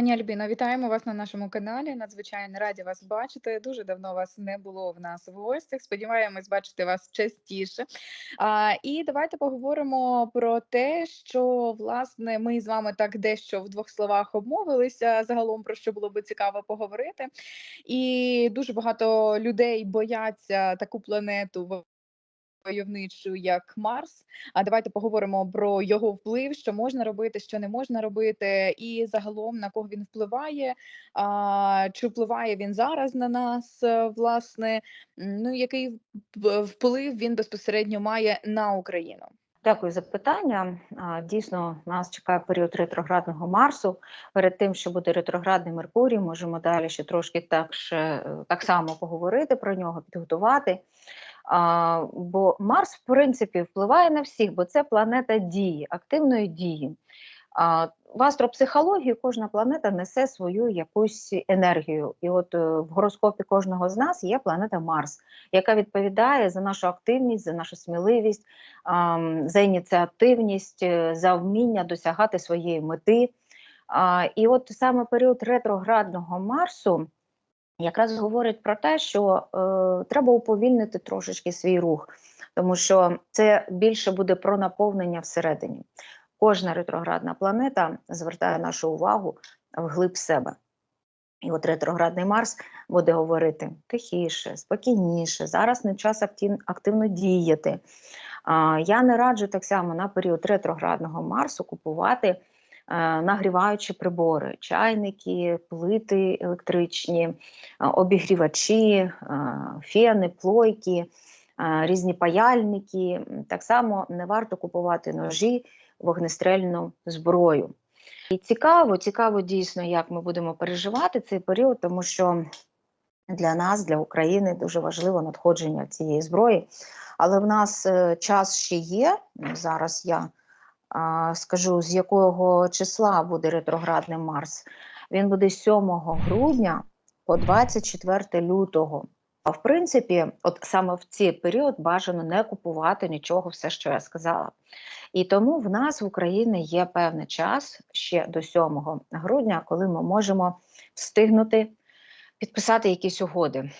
Пані Альбіно, вітаємо вас на нашому каналі. Надзвичайно раді вас бачити. Дуже давно вас не було в нас в гостях. Сподіваємось бачити вас частіше. А, І давайте поговоримо про те, що власне ми з вами так дещо в двох словах обмовилися загалом про що було би цікаво поговорити. І дуже багато людей бояться таку планету войовничу, як Марс. А давайте поговоримо про його вплив, що можна робити, що не можна робити, і загалом на кого він впливає. А, Чи впливає він зараз на нас, е, власне? Ну який вплив він безпосередньо має на Україну? Дякую за питання. Дійсно, нас чекає період ретроградного Марсу. Перед тим, що буде ретроградний Меркурій, можемо далі ще трошки так, ще, так само поговорити про нього, підготувати. Бо Марс, в принципі, впливає на всіх, бо це планета дії, активної дії. В астропсихології кожна планета несе свою якусь енергію. І от е, в гороскопі кожного з нас є планета Марс, яка відповідає за нашу активність, за нашу сміливість, за ініціативність, е, за вміння досягати своєї мети. І от саме період ретроградного Марсу якраз говорить про те, що е, треба уповільнити трошечки свій рух, тому що це більше буде про наповнення всередині. Кожна ретроградна планета звертає нашу увагу вглиб себе. І от ретроградний Марс буде говорити тихіше, спокійніше, зараз не час активно діяти. Я не раджу так само на період ретроградного Марсу купувати нагріваючі прибори, чайники, плити електричні, е, обігрівачі, е, фени, плойки, різні паяльники. Так само не варто купувати ножі, вогнестрельну зброю. І цікаво, цікаво дійсно, як ми будемо переживати цей період, тому що для нас, для України, дуже важливо надходження цієї зброї. Але в нас час ще є. Зараз я скажу, з якого числа буде ретроградний Марс. Він буде 7 грудня по 24 лютого. А в принципі, от саме в цей період бажано не купувати нічого, все, що я сказала. І тому в нас в Україні є певний час ще до 7 грудня, коли ми можемо встигнути підписати якісь угоди.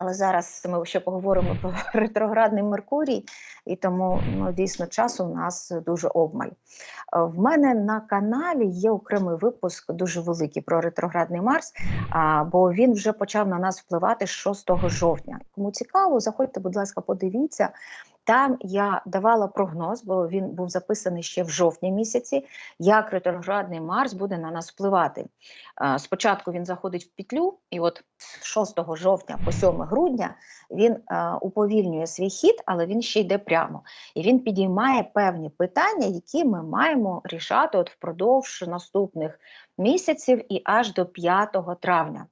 Але зараз ми ще поговоримо про ретроградний Меркурій, і тому ну, дійсно часу у нас дуже обмаль. Е, в мене на каналі є окремий випуск, дуже великий про ретроградний Марс, бо він вже почав на нас впливати з 6 жовтня. Кому цікаво, заходьте, будь ласка, подивіться. Там я давала прогноз, бо він був записаний ще в жовтні місяці, як ретроградний Марс буде на нас впливати. Спочатку він заходить в петлю, і от з 6 жовтня по 7 грудня він уповільнює свій хід, але він ще йде прямо. І він підіймає певні питання, які ми маємо рішати от впродовж наступних місяців і аж до 5 травня.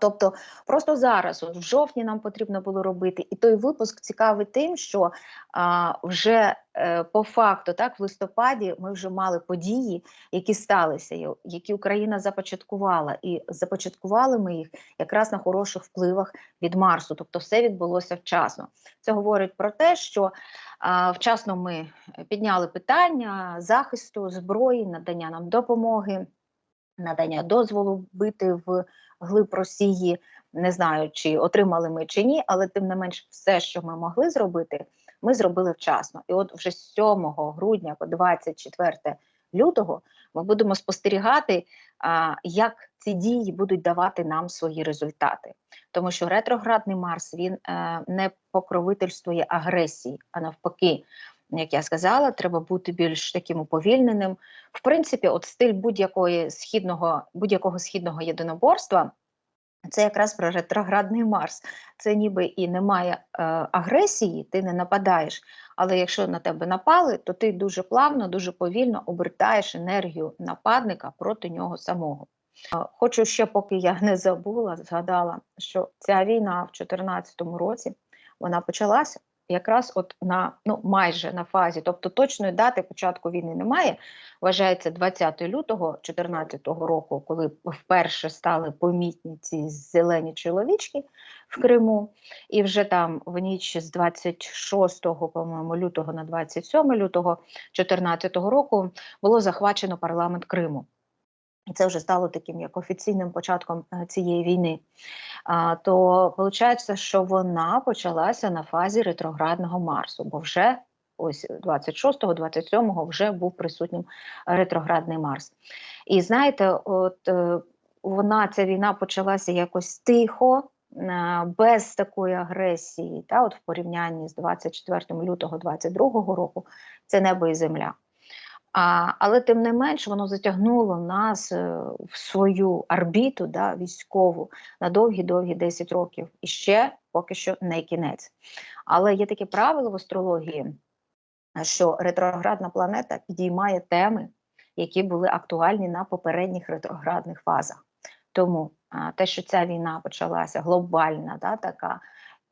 Тобто просто зараз, от в жовтні, нам потрібно було робити, і той випуск цікавий тим, що а, вже е, по факту, так, в листопаді ми вже мали події, які сталися, які Україна започаткувала, і започаткували ми їх якраз на хороших впливах від Марсу. Тобто, все відбулося вчасно. Це говорить про те, що а, вчасно ми підняли питання захисту зброї, надання нам допомоги, надання дозволу бити в глиб Росії. Не знаю, чи отримали ми чи ні, але тим не менш, все, що ми могли зробити, ми зробили вчасно. І от вже 7 грудня по 24 лютого ми будемо спостерігати, як ці дії будуть давати нам свої результати. Тому що ретроградний Марс він е, не покровительствує агресії, а навпаки, як я сказала, треба бути більш таким уповільненим. В принципі, от стиль будь-якого східного будь-якого східного єдиноборства. Це якраз про ретроградний Марс. Це ніби і немає е, агресії, ти не нападаєш. Але якщо на тебе напали, то ти дуже плавно, дуже повільно обертаєш енергію нападника проти нього самого. Е, хочу ще, поки я не забула, згадала, що ця війна в 2014 році вона почалася якраз от на ну майже на фазі, тобто точної дати початку війни немає. Вважається 20 лютого 2014 року, коли вперше стали помітні ці зелені чоловічки в Криму, і вже там в ніч з 26 по-моєму, лютого на 27 лютого 2014 року було захвачено парламент Криму. І це вже стало таким як офіційним початком е, цієї війни. То виходить, що вона почалася на фазі ретроградного Марсу, бо вже ось 26-го, 27-го вже був присутнім ретроградний Марс. І знаєте, от е, вона ця війна почалася якось тихо, е, без такої агресії, та от в порівнянні з 24 лютого 22 року, це небо і земля. А, але тим не менш воно затягнуло нас е, в свою орбіту да, військову на довгі-довгі 10 років. І ще поки що не кінець. Але є таке правило в астрології, що ретроградна планета підіймає теми, які були актуальні на попередніх ретроградних фазах. Тому те, що ця війна почалася глобальна, да, така,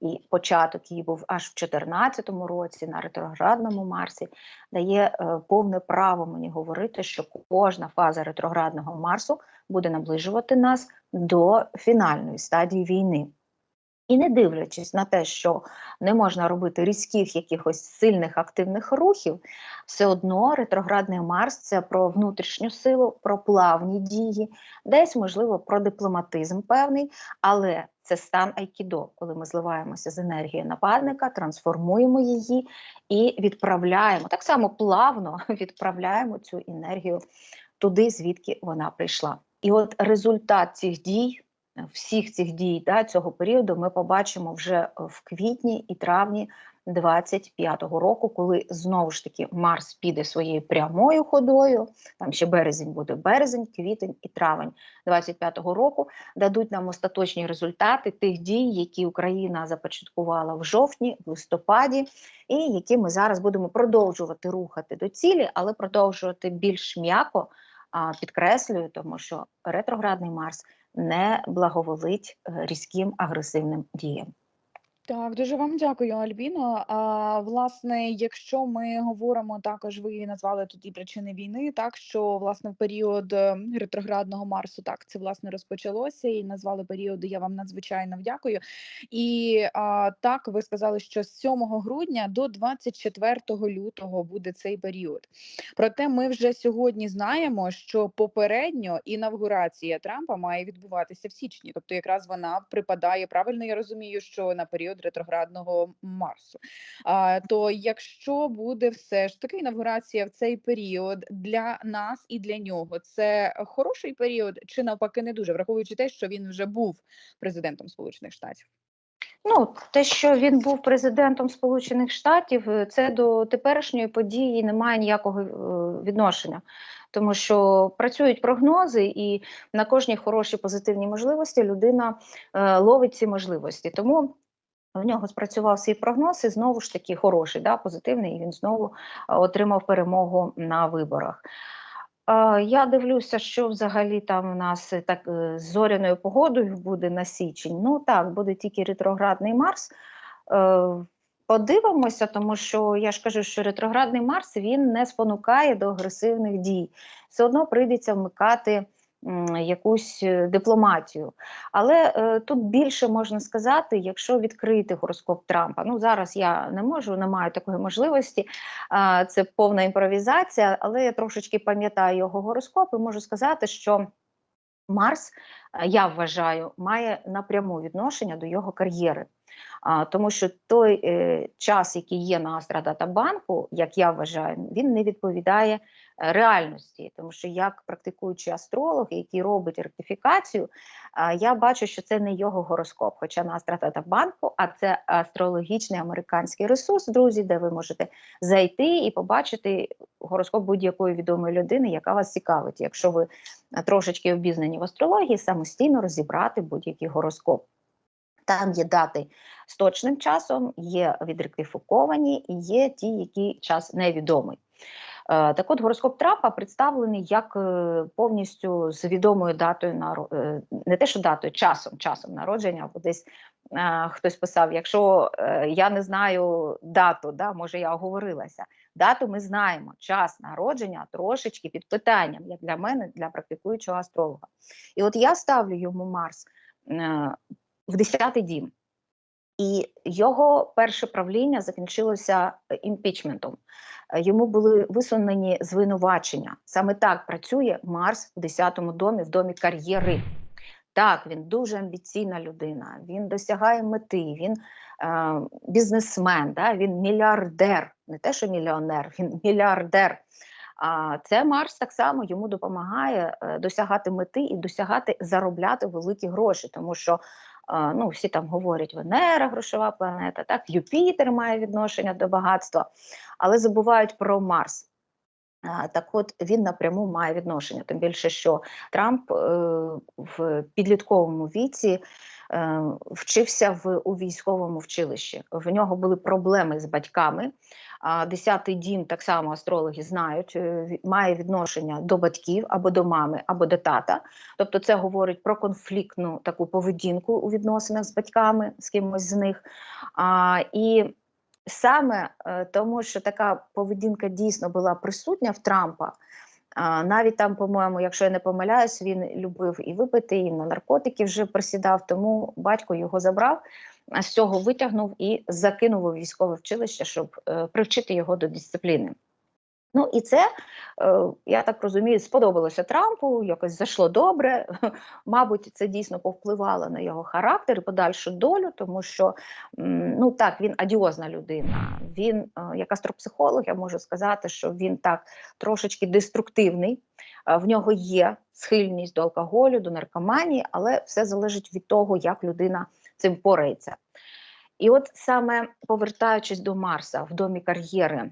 і початок її був аж в 2014 році на ретроградному Марсі, дає е, повне право мені говорити, що кожна фаза ретроградного Марсу буде наближувати нас до фінальної стадії війни. І не дивлячись на те, що не можна робити різких якихось сильних активних рухів, все одно ретроградний Марс це про внутрішню силу, про плавні дії, десь, можливо, про дипломатизм певний, але це стан айкідо, коли ми зливаємося з енергією нападника, трансформуємо її і відправляємо так само плавно відправляємо цю енергію туди, звідки вона прийшла. І от результат цих дій всіх цих дій да, цього періоду ми побачимо вже в квітні і травні 25-го року, коли знову ж таки Марс піде своєю прямою ходою. Там ще березень буде березень, квітень і травень 25-го року дадуть нам остаточні результати тих дій, які Україна започаткувала в жовтні, в листопаді, і які ми зараз будемо продовжувати рухати до цілі, але продовжувати більш м'яко. Підкреслюю, тому що ретроградний Марс не благоволить е, різким агресивним діям. Так, дуже вам дякую, Альбіно. А власне, якщо ми говоримо також, ви назвали тут і причини війни, так що власне в період е, ретроградного Марсу так це власне розпочалося і назвали період. Я вам надзвичайно дякую. І а, так ви сказали, що з 7 грудня до 24 лютого буде цей період. Проте ми вже сьогодні знаємо, що попередньо інавгурація Трампа має відбуватися в січні, тобто якраз вона припадає правильно. Я розумію, що на період ретроградного Марсу. А, То якщо буде все ж таки інавгурація в цей період для нас і для нього, це хороший період, чи навпаки не дуже, враховуючи те, що він вже був президентом Сполучених Штатів. Ну, те, що він був президентом Сполучених Штатів, е, це до теперішньої події не має ніякого е, відношення, тому що працюють прогнози, і на кожній хорошій позитивній можливості людина е, ловить ці можливості. Тому в нього спрацював свій прогноз і знову ж таки хороший, да, позитивний, і він знову отримав перемогу на виборах. Я дивлюся, що взагалі там у нас е, так е, з зоряною погодою буде на січень. Ну так, буде тільки ретроградний Марс. Е, подивимося, тому що я ж кажу, що ретроградний Марс він не спонукає до агресивних дій. Все одно прийдеться вмикати якусь е, дипломатію. Але е, тут більше можна сказати, якщо відкрити гороскоп Трампа. Ну зараз я не можу, не маю такої можливості. Це повна імпровізація, але я трошечки пам'ятаю його гороскоп і можу сказати, що Марс, я вважаю, має напряму відношення до його кар'єри. Тому що той е, час, який є на Астрадатабанку, як я вважаю, він не відповідає Е, реальності, тому що як практикуючий астролог, який робить ректифікацію, я бачу, що це не його гороскоп, хоча на Астратата банку, а це астрологічний американський ресурс, друзі, де ви можете зайти і побачити гороскоп будь-якої відомої людини, яка вас цікавить. Якщо ви трошечки обізнані в астрології, самостійно розібрати будь-який гороскоп. Там є дати з точним часом, є відректифіковані і є ті, які час невідомий. Е, так от гороскоп Трампа представлений як е, повністю з відомою датою е, не те, що датою, часом, часом народження, або десь хтось писав: якщо я не знаю дату, да, може я оговорилася. Дату ми знаємо, час народження трошечки під питанням, як для мене, для практикуючого астролога. І от я ставлю йому Марс в 10-й дім. І його перше правління закінчилося імпічментом. е, йому були висунені звинувачення. Саме так працює Марс в 10-му домі, в домі кар'єри. Так, він дуже амбіційна людина, він досягає мети, він е, бізнесмен, да? він мільярдер, не те, що мільйонер, він мільярдер. А це Марс так само йому допомагає е, досягати мети і досягати заробляти великі гроші, тому що е, ну, всі там говорять, Венера грошова планета, так, Юпітер має відношення до багатства, але забувають про Марс. Так от він напряму має відношення. Тим більше, що Трамп е, в підлітковому віці вчився в у військовому вчилищі. В нього були проблеми з батьками. Десятий дім так само астрологи знають, е, має відношення до батьків або до мами, або до тата. Тобто, це говорить про конфліктну таку поведінку у відносинах з батьками, з кимось з них. А, і саме е, тому, що така поведінка дійсно була присутня в Трампа. Навіть там, по-моєму, якщо я не помиляюсь, він любив і випити, і на наркотики вже присідав, тому батько його забрав, з цього витягнув і закинув у військове вчилище, щоб е, привчити його до дисципліни. Ну і це, е, я так розумію, сподобалося Трампу, якось зайшло добре. Мабуть, це дійсно повпливало на його характер і подальшу долю, тому що ну так, він адіозна людина. Він, е, як астропсихолог, я можу сказати, що він так трошечки деструктивний. Е, В нього є схильність до алкоголю, до наркоманії, але все залежить від того, як людина цим порається. І от саме повертаючись до Марса в домі кар'єри,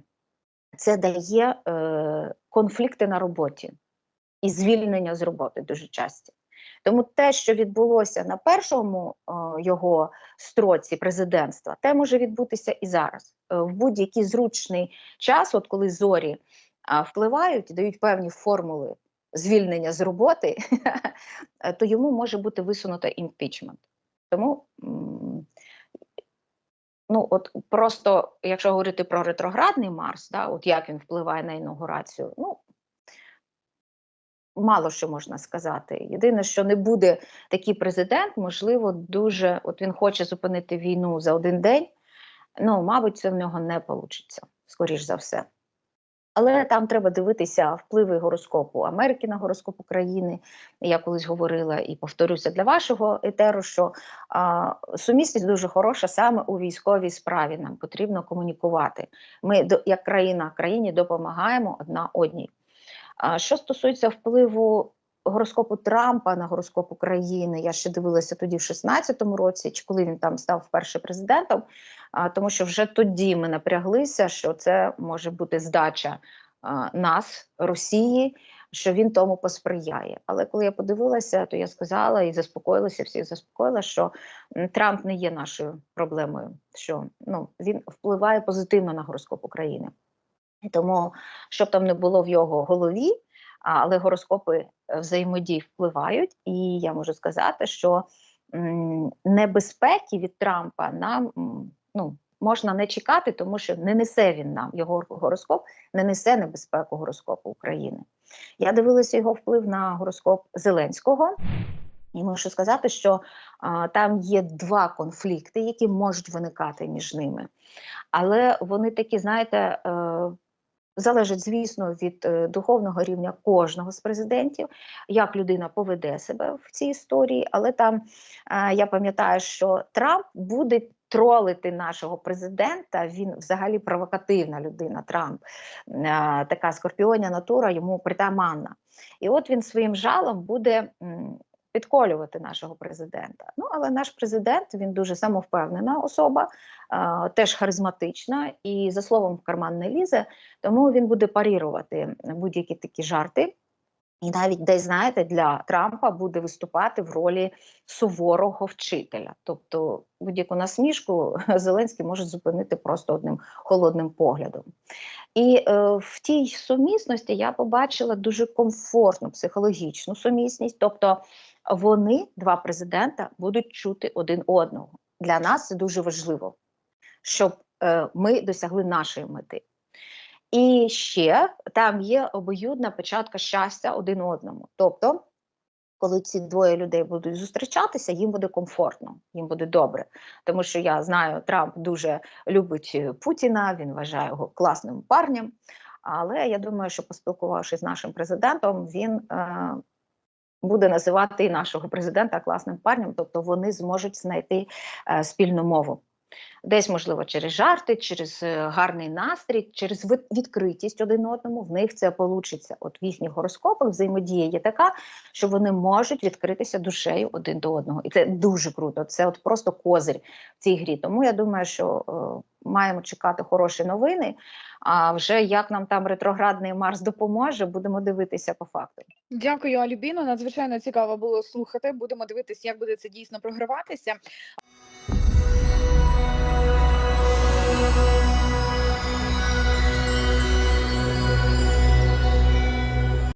це дає е, конфлікти на роботі і звільнення з роботи дуже часті. Тому те, що відбулося на першому е, його строці президентства, те може відбутися і зараз. Е, в будь-який зручний час, от коли зорі а, впливають дають певні формули звільнення з роботи, е, то йому може бути висунуто імпічмент. Тому ну, от просто, якщо говорити про ретроградний Марс, да, от як він впливає на інаугурацію, ну мало що можна сказати. Єдине, що не буде такий президент, можливо, дуже от він хоче зупинити війну за один день. Ну, мабуть, це в нього не вийде, скоріш за все. Але там треба дивитися впливи гороскопу Америки на гороскоп України. Я колись говорила і повторюся для вашого етеру, що а, сумісність дуже хороша саме у військовій справі. Нам потрібно комунікувати. Ми як країна країні допомагаємо одна одній. А що стосується впливу гороскопу Трампа на гороскоп України, я ще дивилася тоді в 16-му році, чи коли він там став вперше президентом, а, тому що вже тоді ми напряглися, що це може бути здача нас, Росії, що він тому посприяє. Але коли я подивилася, то я сказала і заспокоїлася, всіх заспокоїла, що Трамп не є нашою проблемою, що ну, він впливає позитивно на гороскоп України. Тому, щоб там не було в його голові, але гороскопи е, взаємодії впливають, і я можу сказати, що небезпеки від Трампа нам ну, можна не чекати, тому що не несе він нам його гороскоп, не несе небезпеку гороскопу України. Я дивилася його вплив на гороскоп Зеленського. І можу сказати, що а, там є два конфлікти, які можуть виникати між ними. Але вони такі, знаєте, е, залежать, звісно, від е, духовного рівня кожного з президентів, як людина поведе себе в цій історії. Але там е, я пам'ятаю, що Трамп буде тролити нашого президента. Він взагалі провокативна людина. Трамп, е, така скорпіоння натура, йому притаманна. І от він своїм жалом буде. Підколювати нашого президента. Ну, але наш президент він дуже самовпевнена особа, теж харизматична, і за словом в карман не лізе, тому він буде парірувати будь-які такі жарти. І навіть десь, знаєте, для Трампа буде виступати в ролі суворого вчителя. Тобто будь-яку насмішку Зеленський може зупинити просто одним холодним поглядом. І е, в тій сумісності я побачила дуже комфортну психологічну сумісність. Тобто вони, два президента, будуть чути один одного. Для нас це дуже важливо, щоб е, ми досягли нашої мети. І ще там є обоюдна печатка щастя один одному. Тобто, коли ці двоє людей будуть зустрічатися, їм буде комфортно, їм буде добре. Тому що я знаю, Трамп дуже любить е, Путіна, він вважає його класним парнем. Але я думаю, що поспілкувавшись з нашим президентом, він е, буде називати і нашого президента класним парнем, тобто вони зможуть знайти е, спільну мову. Десь, можливо, через жарти, через е, гарний настрій, через відкритість один одному. В них це вийде. От в їхніх гороскопах взаємодія є така, що вони можуть відкритися душею один до одного. І це дуже круто. Це от просто козир в цій грі. Тому я думаю, що е, маємо чекати хороші новини. А вже як нам там ретроградний Марс допоможе, будемо дивитися по факту. Дякую, Алюбіно. Надзвичайно цікаво було слухати. Будемо дивитися, як буде це дійсно програватися.